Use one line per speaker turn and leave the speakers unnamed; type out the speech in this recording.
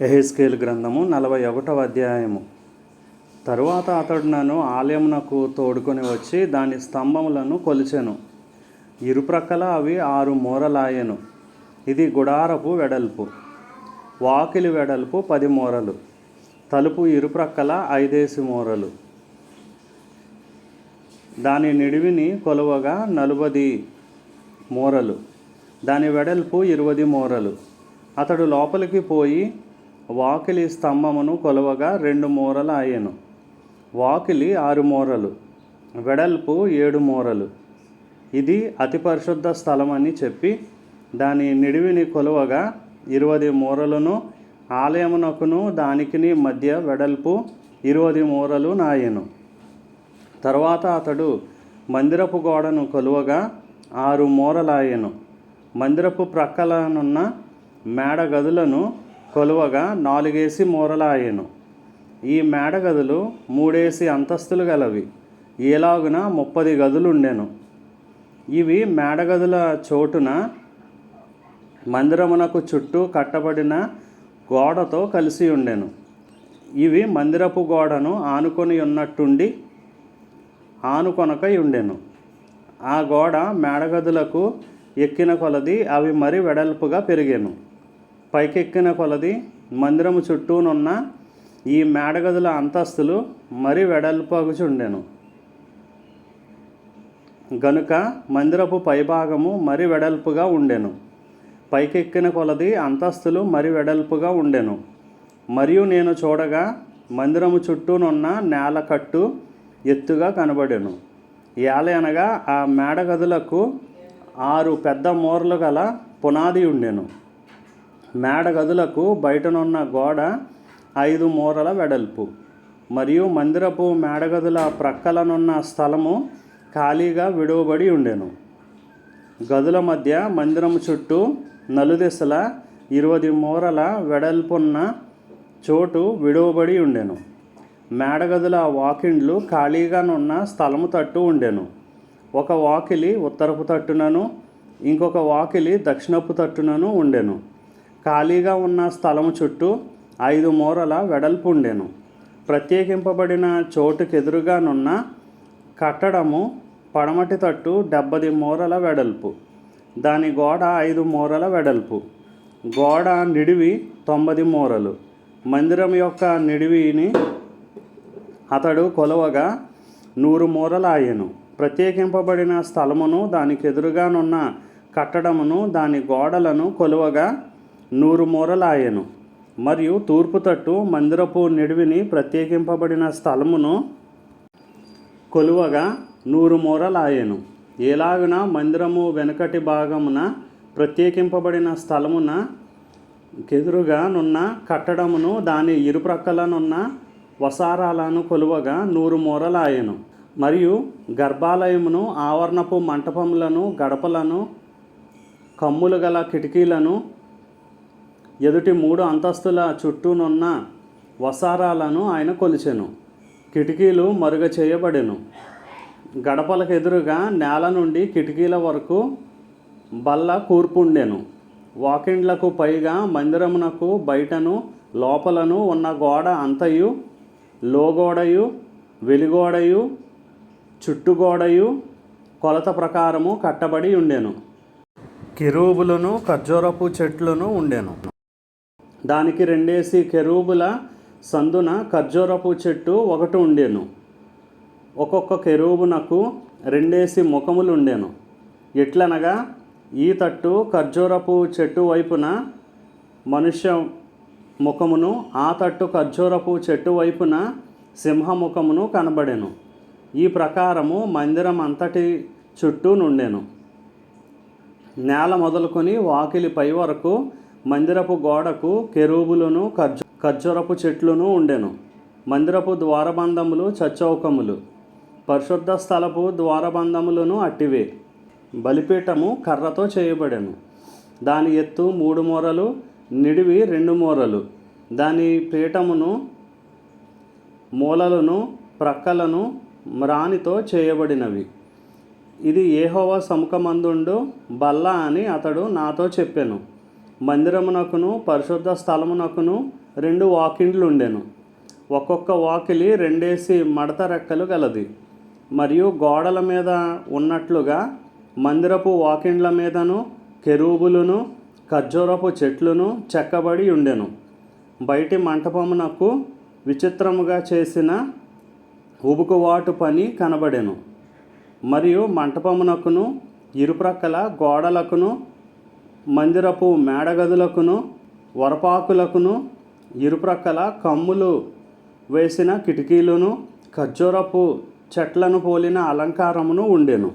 ఎహెస్కేల్ గ్రంథము నలభై ఒకటవ అధ్యాయము. తరువాత అతడు నన్ను ఆలయమునకు తోడుకొని వచ్చి దాని స్తంభములను కొలిచెను. ఇరుప్రక్కల అవి ఆరు మూరలాయెను. ఇది గుడారపు వెడల్పు. వాకిలి వెడల్పు పది మూరలు. తలుపు ఇరుప్రక్కల ఐదేసి మూరలు. దాని నిడివిని కొలువగా నలుబది మూరలు. దాని వెడల్పు ఇరువది మూరలు. అతడు లోపలికి పోయి వాకిలి స్తంభమును కొలవగా రెండు మూరలు ఆయను. వాకిలి ఆరు మూరలు వెడల్పు ఏడు మూరలు. ఇది అతి పరిశుద్ధ స్థలమని చెప్పి దాని నిడివిని కొలవగా ఇరవై మూరలను ఆలయమునకును దానికిని మధ్య వెడల్పు ఇరవై మూరలు నాయెను. తర్వాత అతడు మందిరపు గోడను కొలువగా ఆరు మూరలాయను మందిరపు ప్రక్కలనున్న మేడ గదులను కొలువగా నాలుగేసి మూరలాయెను. ఈ మేడ గదులు మూడేసి అంతస్తులు గలవి. ఏలాగున ముప్పది గదులుండెను. ఇవి మేడగదుల చోటున మందిరమునకు చుట్టూ కట్టబడిన గోడతో కలిసి ఉండెను ఇవి మందిరపు గోడను ఆనుకొని ఉన్నట్టుండి ఆనుకొనకై ఉండెను ఆ గోడ మేడగదులకు ఎక్కిన కొలది అవి మరి వెడల్పుగా పెరిగాను. పైకెక్కిన కొలది మందిరము చుట్టూనున్న ఈ మేడగదుల అంతస్తులు మరి వెడల్పగుచుండెను గనుక మందిరపు పైభాగము మరి వెడల్పుగా ఉండెను. పైకెక్కిన కొలది అంతస్తులు మరి వెడల్పుగా ఉండెను. మరియు నేను చూడగా మందిరము చుట్టూనున్న నేల కట్టు ఎత్తుగా కనబడెను. ఏల అనగా ఆ మేడగదులకు ఆరు పెద్ద మోర్లు గల పునాది ఉండెను. మేడగదులకు బయటనున్న గోడ ఐదు మూరల వెడల్పు. మరియు మందిరపు మేడగదుల ప్రక్కలనున్న స్థలము ఖాళీగా విడువబడి ఉండెను. గదుల మధ్య మందిరము చుట్టూ నలుదిశల ఇరవై మూరల వెడల్పున్న చోటు విడువబడి ఉండెను. మేడగదుల వాకిండ్లు ఖాళీగానున్న స్థలము తట్టు ఉండెను. ఒక వాకిలి ఉత్తరపు తట్టునను ఇంకొక వాకిలి దక్షిణపు తట్టునను ఉండెను. ఖాళీగా ఉన్న స్థలము చుట్టూ ఐదు మూరల వెడల్పు ఉండెను. ప్రత్యేకింపబడిన చోటుకెదురుగానున్న కట్టడము పడమటి తట్టు డెబ్బది మూరల వెడల్పు. దాని గోడ ఐదు మూరల వెడల్పు. గోడ నిడివి తొంభది మూరలు. మందిరం యొక్క నిడివిని అతడు కొలవగా నూరు మూరలు ఆయను ప్రత్యేకింపబడిన స్థలమును దానికి ఎదురుగానున్న కట్టడమును దాని గోడలను కొలువగా నూరు మూరలు మరియు తూర్పు తట్టు మందిరపు నిడివిని ప్రత్యేకింపబడిన స్థలమును కొలువగా నూరు మూరలు ఎలాగున మందిరము వెనుకటి భాగమున ప్రత్యేకింపబడిన స్థలమున ఎదురుగా నున్న కట్టడమును దాని ఇరుప్రక్కలనున్న వసారాలను కొలువగా నూరు మూరలాయను మరియు గర్భాలయమును ఆవరణపు మంటపములను గడపలను కమ్ములు గల కిటికీలను ఎదుటి మూడు అంతస్తుల చుట్టూనున్న వసారాలను ఆయన కొలిచెను. కిటికీలు మరుగ చేయబడెను గడపలకు ఎదురుగా నేల నుండి కిటికీల వరకు బల్ల కూర్పుండెను. వాకిండ్లకు పైగా మందిరమునకు బయటను లోపలను ఉన్న గోడ అంతయు లోగోడయు వెలిగోడయు చుట్టుగోడయు కొలత ప్రకారము కట్టబడి ఉండెను. కిరూబులను ఖర్జూరపు చెట్లను ఉండెను. దానికి రెండేసి కెరూబుల సందున ఖర్జూరపు చెట్టు ఒకటి ఉండేను. ఒక్కొక్క కెరూబునకు రెండేసి ముఖములు ఉండేను ఎట్లనగా ఈ తట్టు ఖర్జూరపు చెట్టు వైపున మనుష్య ముఖమును ఆ తట్టు ఖర్జూరపు చెట్టు వైపున సింహముఖమును కనబడెను. ఈ ప్రకారము మందిరం అంతటి చుట్టూ నుండెను నేల మొదలుకొని వాకిలి పై వరకు మందిరపు గోడకు కెరూబులను ఖర్జు ఖర్జూరపు చెట్లును ఉండెను. మందిరపు ద్వారబంధములు చచ్చౌకములు. పరిశుద్ధ స్థలపు ద్వారబంధములను అట్టివే. బలిపీఠము కర్రతో చేయబడెను. దాని ఎత్తు మూడు మూరలు నిడివి రెండు మూరలు. దాని పీఠమును మూలలను ప్రక్కలను మ్రానితో చేయబడినవి. ఇది ఏహోవా సముఖమందుండు బల్ల అని అతడు నాతో చెప్పాను. మందిరమునకును పరిశుద్ధ స్థలమునకును రెండు వాకిండ్లు ఉండెను ఒక్కొక్క వాకిలి రెండేసి మడత రెక్కలు గలది. మరియు గోడల మీద ఉన్నట్లుగా మందిరపు వాకిండ్ల మీదను కెరూబులను ఖర్జూరపు చెట్లును చెక్కబడి ఉండెను. బయటి మంటపమునకు విచిత్రముగా చేసిన ఉబుకువాటు పని కనబడెను. మరియు మంటపమునకును ఇరుప్రక్కల గోడలకును మందిరపు మేడగదులకును వరపాకులకును ఇరుప్రక్కల కమ్ములు వేసిన కిటికీలను ఖర్జూరపు చెట్లను పోలిన అలంకారమును ఉండెను.